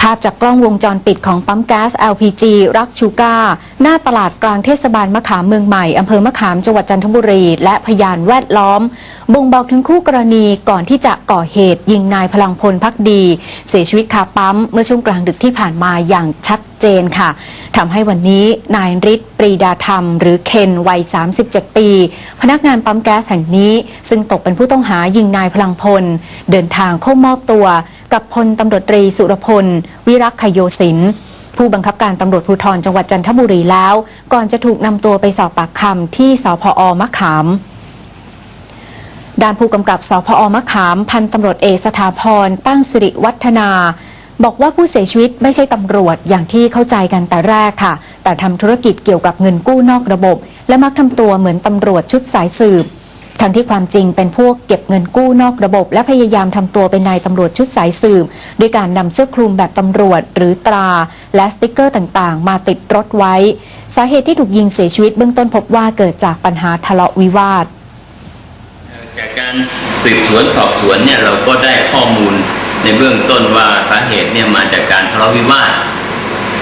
ภาพจากกล้องวงจรปิดของปั๊มแก๊ส LPG รักชูก้า หน้าตลาดกลางเทศบาลมะขามเมืองใหม่ อำเภอมะขามจังหวัดจันทบุรี และพยานแวดล้อม บ่งบอกถึงคู่กรณีก่อนที่จะก่อเหตุยิงนายพลังพลพักดี เสียชีวิตคาปั๊ม เมื่อช่วงกลางดึกที่ผ่านมาอย่างชัดเจนค่ะทำให้วันนี้นายฤทธิ์ปรีดาธรรม หรือเคนวัย 37 ปี พนักงานปั๊มแก๊สแห่งนี้ ซึ่งตกเป็นผู้ต้องหายิงนายพลังพล เดินทางเข้ามอบตัว กับพลตำรวจตรีสุรพล วิรักขยโยศิน ผู้บังคับการตำรวจภูธรจังหวัดจันทบุรีแล้ว ก่อนจะถูกนำตัวไปสอบปากคำที่สพอมะขามด้านผู้กำกับสพอมะขาม พันตำรวจเอกสถาพรตั้งสิริวัฒนา บอกว่าผู้เสียชีวิตไม่ใช่ตำรวจอย่างที่เข้าใจกันแต่แรกค่ะ แต่ทำธุรกิจเกี่ยวกับเงินกู้นอกระบบ และมักทำตัวเหมือนตำรวจชุดสายสืบ ทั้งที่ความจริงเป็นพวกเก็บเงินกู้นอกระบบ และพยายามทำตัวเป็นนายตำรวจชุดสายสืบด้วยการนำเสื้อคลุมแบบตำรวจหรือตรา และสติกเกอร์ต่างๆ มาติดรถไว้ สาเหตุที่ถูกยิงเสียชีวิตเบื้องต้นพบว่าเกิดจากปัญหาทะเลาะวิวาทจากการสืบสวนสอบสวนเนี่ยเราก็ได้ข้อมูลในเบื้องต้นว่าสาเหตุเนี่ยมาจากการทะเลาะวิวาท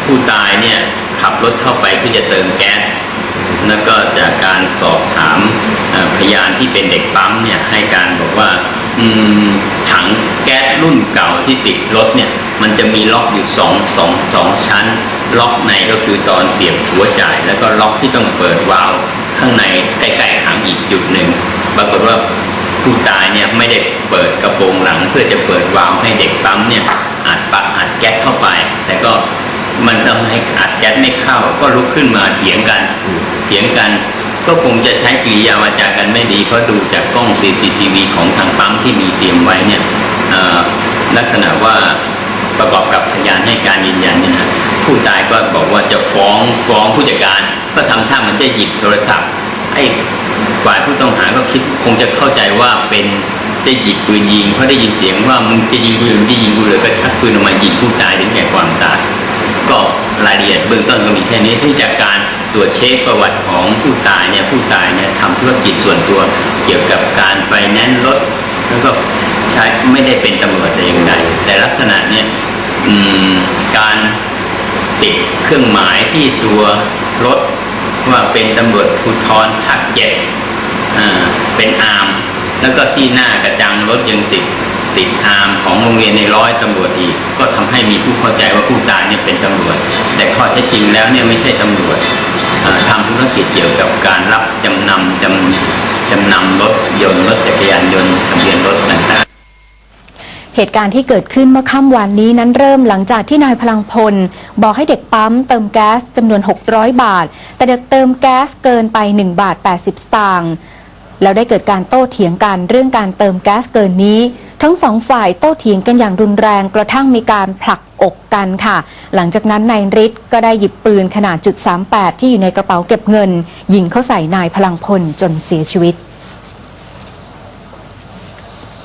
ผู้ตายเนี่ยขับรถเข้าไปเพื่อจะเติมแก๊สแล้วก็จากการสอบถามพ ที่เป็นเด็กปั๊มเนี่ยให้การบอกว่า อืมถังแก๊สรุ่นเก่าที่ติดรถเนี่ย มันจะมีล็อกอยู่สองสองสองชั้น ล็อกในก็คือตอนเสียบหัวจ่าย แล้วก็ล็อกที่ต้องเปิดวาล์วข้างในใกล้ๆถังอีกจุดหนึ่งปรากฏว่าผู้ตายเนี่ยไม่ได้เปิดกระโปรงหลัง เพื่อจะเปิดวาล์วให้เด็กปั๊มเนี่ยอัดปักอัดแก๊สเข้าไป แต่ก็มันทำให้อัดแก๊สไม่เข้า ก็ลุกขึ้นมาเถียงกันเถียงกัน ก็คงจะใช้กิริยาวาจากันไม่ดีเพราะดูจากกล้อง CCTV ของทางปั๊มที่มีเตรียมไว้เนี่ยลักษณะว่าประกอบกับพยานให้การยืนยันเนี่ยนะผู้ตายก็บอกว่าจะฟ้องฟ้องผู้จัดการ ก็ทำท่ามันจะหยิบโทรศัพท์ไอ้ฝ่ายผู้ต้องหาก็คิดคงจะเข้าใจว่าเป็นจะหยิบปืนยิงเพราะได้ยินเสียงว่ามึงจะยิงกูหรือไม่ยิงกูเลยก็ชักปืนออกมายิงผู้ตายถึงแก่ความตายก็รายละเอียดเบื้องต้นก็มีแค่นี้ที่จากการ ตรวจเช็คประวัติของผู้ตายเนี่ยผู้ตายเนี่ยทำธุรกิจส่วนตัวเกี่ยวกับการไฟแนนซ์รถแล้วก็ใช้ไม่ได้เป็นตำรวจแต่อย่างใดแต่ลักษณะเนี่ยการติดเครื่องหมายที่ตัวรถว่าเป็นตำรวจภูธรภาคเจ็ดเป็นอาร์มแล้วก็ที่หน้ากระจังรถยังติดติดอาร์มของโรงเรียนในร้อยตำรวจอีก ก็ทำให้มีผู้เข้าใจว่าผู้ตายเนี่ยเป็นตำรวจ แต่ข้อเท็จจริงแล้วเนี่ยไม่ใช่ตำรวจ ทำธุรกิจเกี่ยวกับการรับจำนำจำจำนำรถยนต์รถจักรยานยนต์ทะเบียนรถต่างๆเหตุการณ์ที่เกิดขึ้นเมื่อค่ำวันนี้นั้นเริ่มหลังจากที่นายพลังพล บอกให้เด็กปั๊มเติมแก๊สจำนวน 600 บาท แต่เด็กเติมแก๊สเกินไป 1 บาท 80 สตางค์แล้วได้เกิดการโต้เถียงกันเรื่องการเติมแก๊สเกินนี้ ทั้งสองฝ่ายโต้เถียงกันอย่างรุนแรงกระทั่งมีการผลักอกกันค่ะ หลังจากนั้นนายฤทธิ์ก็ได้หยิบปืนขนาดจุด38ที่อยู่ในกระเป๋าเก็บเงิน ยิงเข้าใส่นายพลังพลจนเสียชีวิต